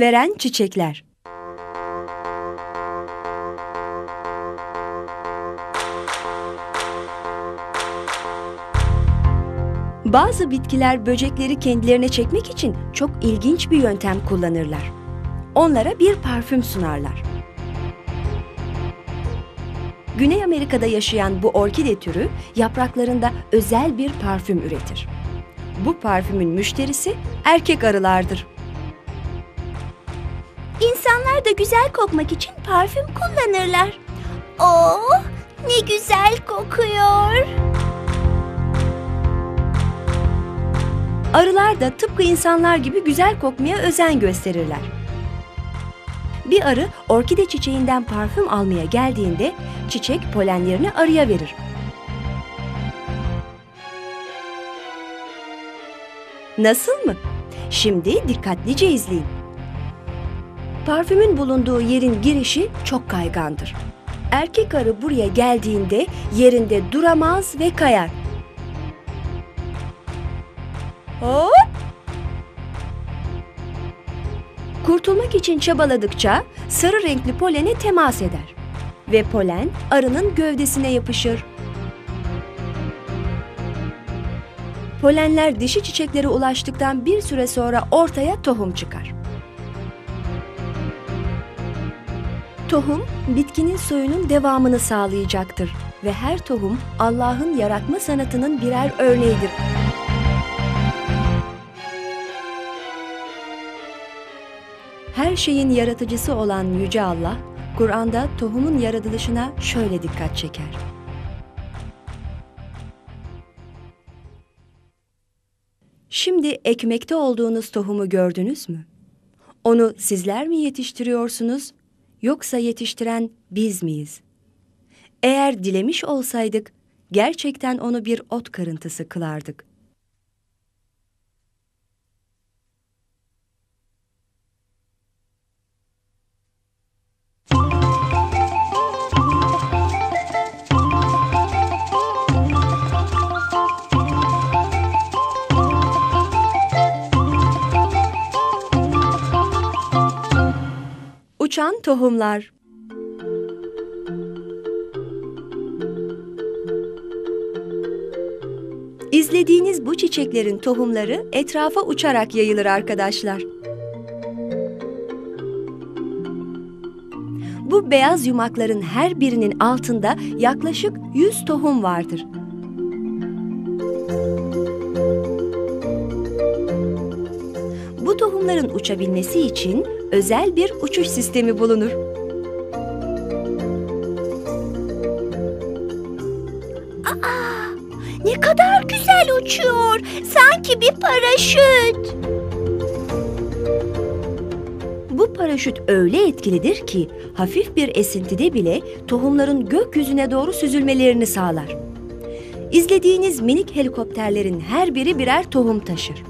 Veren çiçekler. Bazı bitkiler böcekleri kendilerine çekmek için çok ilginç bir yöntem kullanırlar. Onlara bir parfüm sunarlar. Güney Amerika'da yaşayan bu orkide türü yapraklarında özel bir parfüm üretir. Bu parfümün müşterisi erkek arılardır. İnsanlar da güzel kokmak için parfüm kullanırlar. Oh, ne güzel kokuyor. Arılar da tıpkı insanlar gibi güzel kokmaya özen gösterirler. Bir arı orkide çiçeğinden parfüm almaya geldiğinde çiçek polenlerini arıya verir. Nasıl mı? Şimdi dikkatlice izleyin. Parfümün bulunduğu yerin girişi çok kaygandır. Erkek arı buraya geldiğinde yerinde duramaz ve kayar. Hop! Kurtulmak için çabaladıkça sarı renkli polene temas eder ve polen arının gövdesine yapışır. Polenler dişi çiçeklere ulaştıktan bir süre sonra ortaya tohum çıkar. Tohum, bitkinin soyunun devamını sağlayacaktır ve her tohum Allah'ın yaratma sanatının birer örneğidir. Her şeyin yaratıcısı olan Yüce Allah, Kur'an'da tohumun yaratılışına şöyle dikkat çeker. Şimdi ekmekte olduğunuz tohumu gördünüz mü? Onu sizler mi yetiştiriyorsunuz yoksa yetiştiren biz miyiz? Eğer dilemiş olsaydık gerçekten onu bir ot karıntısı kılardık. Uçan tohumlar İzlediğiniz bu çiçeklerin tohumları etrafa uçarak yayılır arkadaşlar. Bu beyaz yumakların her birinin altında yaklaşık 100 tohum vardır. Bu tohumların uçabilmesi için özel bir uçuş sistemi bulunur. Ne kadar güzel uçuyor. Sanki bir paraşüt. Bu paraşüt öyle etkilidir ki hafif bir esintide bile tohumların gökyüzüne doğru süzülmelerini sağlar. İzlediğiniz minik helikopterlerin her biri birer tohum taşır.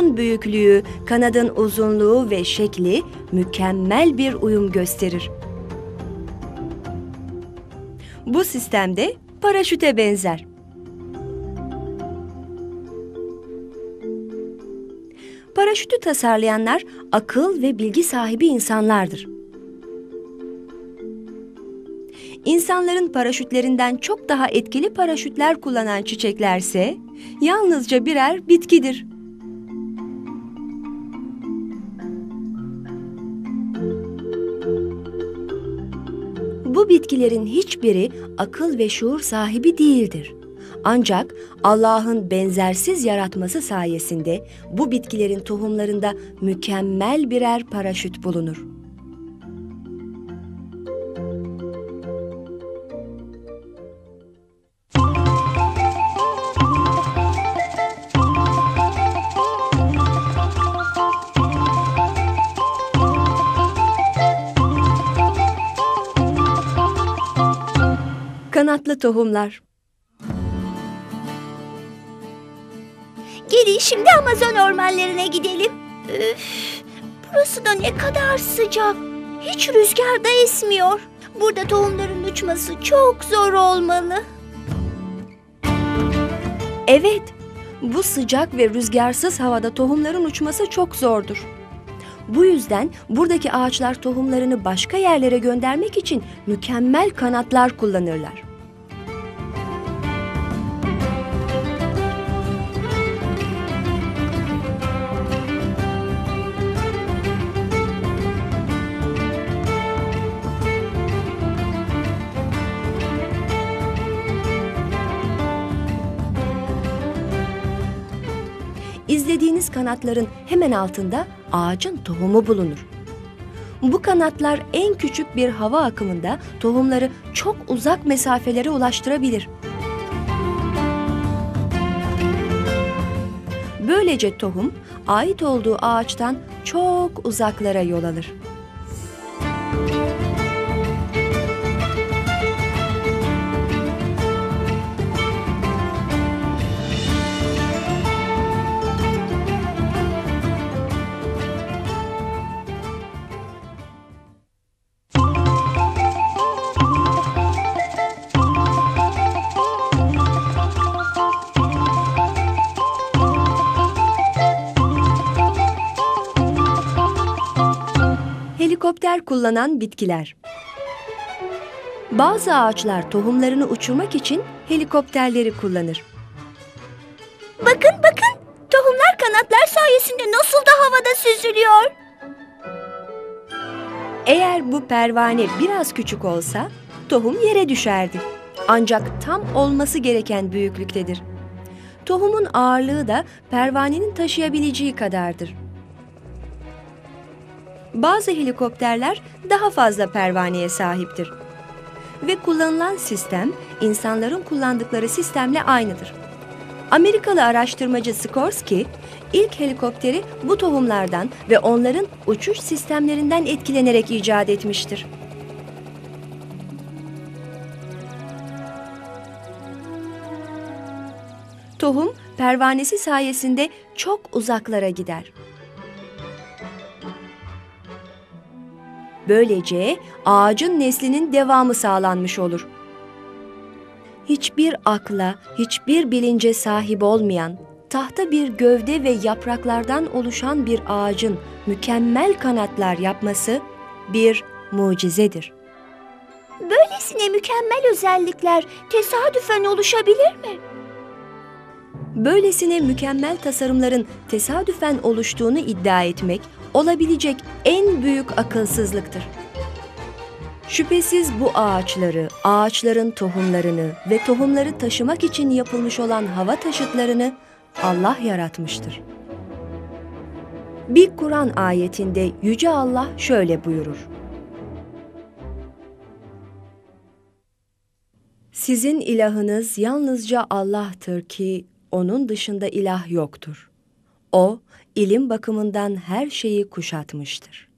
Tohumun büyüklüğü, kanadın uzunluğu ve şekli mükemmel bir uyum gösterir. Bu sistemde paraşüte benzer. Paraşütü tasarlayanlar akıl ve bilgi sahibi insanlardır. İnsanların paraşütlerinden çok daha etkili paraşütler kullanan çiçeklerse yalnızca birer bitkidir. Bu bitkilerin hiçbiri akıl ve şuur sahibi değildir. Ancak Allah'ın benzersiz yaratması sayesinde bu bitkilerin tohumlarında mükemmel birer paraşüt bulunur. Kanatlı tohumlar Gelin şimdi Amazon ormanlarına gidelim. Üf, burası da ne kadar sıcak. Hiç rüzgar da esmiyor. Burada tohumların uçması çok zor olmalı. Evet, Bu sıcak ve rüzgarsız havada tohumların uçması çok zordur. Bu yüzden buradaki ağaçlar tohumlarını başka yerlere göndermek için mükemmel kanatlar kullanırlar. İzlediğiniz kanatların hemen altında ağacın tohumu bulunur. Bu kanatlar en küçük bir hava akımında tohumları çok uzak mesafelere ulaştırabilir. Böylece tohum ait olduğu ağaçtan çok uzaklara yol alır. Helikopter kullanan bitkiler. Bazı ağaçlar tohumlarını uçurmak için helikopterleri kullanır. Bakın bakın. Tohumlar kanatlar sayesinde nasıl da havada süzülüyor. Eğer bu pervane biraz küçük olsa tohum yere düşerdi. Ancak tam olması gereken büyüklüktedir. Tohumun ağırlığı da pervanenin taşıyabileceği kadardır. Bazı helikopterler daha fazla pervaneye sahiptir. Ve kullanılan sistem insanların kullandıkları sistemle aynıdır. Amerikalı araştırmacı Skorsky ilk helikopteri bu tohumlardan ve onların uçuş sistemlerinden etkilenerek icat etmiştir. Tohum pervanesi sayesinde çok uzaklara gider. Böylece ağacın neslinin devamı sağlanmış olur. Hiçbir akla, hiçbir bilince sahip olmayan, tahta bir gövde ve yapraklardan oluşan bir ağacın mükemmel kanatlar yapması bir mucizedir. Böylesine mükemmel özellikler tesadüfen oluşabilir mi? Böylesine mükemmel tasarımların tesadüfen oluştuğunu iddia etmek olabilecek en büyük akılsızlıktır. Şüphesiz bu ağaçları, ağaçların tohumlarını ve tohumları taşımak için yapılmış olan hava taşıtlarını Allah yaratmıştır. Bir Kur'an ayetinde Yüce Allah şöyle buyurur. Sizin ilahınız yalnızca Allah'tır ki onun dışında ilah yoktur. O, ilim bakımından her şeyi kuşatmıştır.